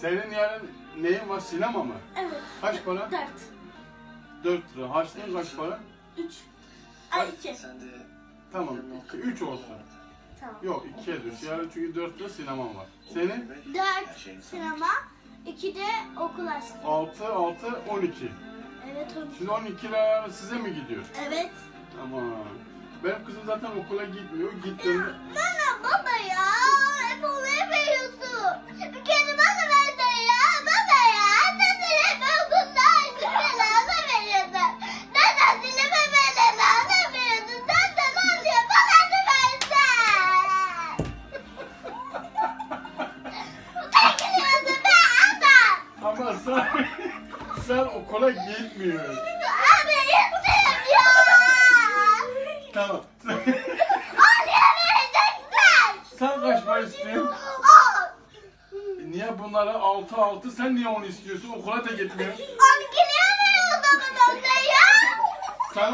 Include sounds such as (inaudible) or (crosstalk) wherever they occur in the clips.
Senin yarın neyin var? Sinema mı? Evet. Kaç para? Dört. 4 lira. Harçlığın kaç para? Üç. Ay iki. Sen de Tamam. 3 olsun. Tamam. Yok 2'ye düş. Yarın çünkü 4 lira sinemam var. Senin? Dört sinema, iki de okul açtı. 6, 6, 12. Evet hocam. Şimdi 12 lira size mi gidiyor? Evet. Tamam. Benim kızım zaten okula gitmiyor. Gittiğinde... Nana Ama sen, (laughs) sen okula gitmiyorsun. Abi istiyorum ya. Tamam. (laughs) Oraya vereceksin. sen kaç para istiyorsun? Niye bunlara 6 6 sen niye onu istiyorsun? Okula da gitmiyorsun. Onu gidiyor mu o zaman orada ya?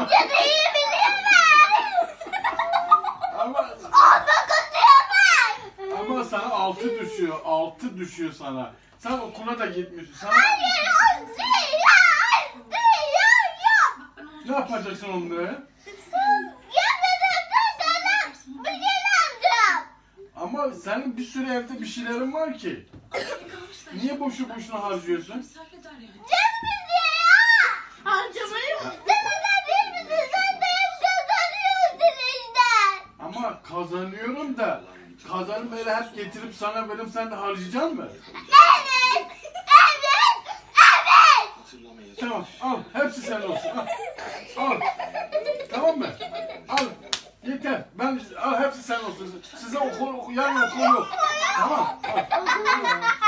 Da iyi biliyorum. ama On dokuz diyorum. ama sana 6 düşüyor. 6 düşüyor sana. Sen okula da gitmiyorsun. Sana Hayır ziya. Ziya yok. ne yapacaksın şey alacağım. Ama senin bir sürü evde bir şeylerin var ki. Niye boşu boşuna harcıyorsun? Sen? Sen. Ama kazanıyorum da kazanıp böyle hep getirip sana verip sen de harcayacaksın mı? Evet. Evet. Evet. hatırlamayacağım. Tamam al hepsi sen olsun al. Tamam mı? Al. Yeter. Ben al hepsi sen olsun. Size okul yarın okul yok. Tamam. Al.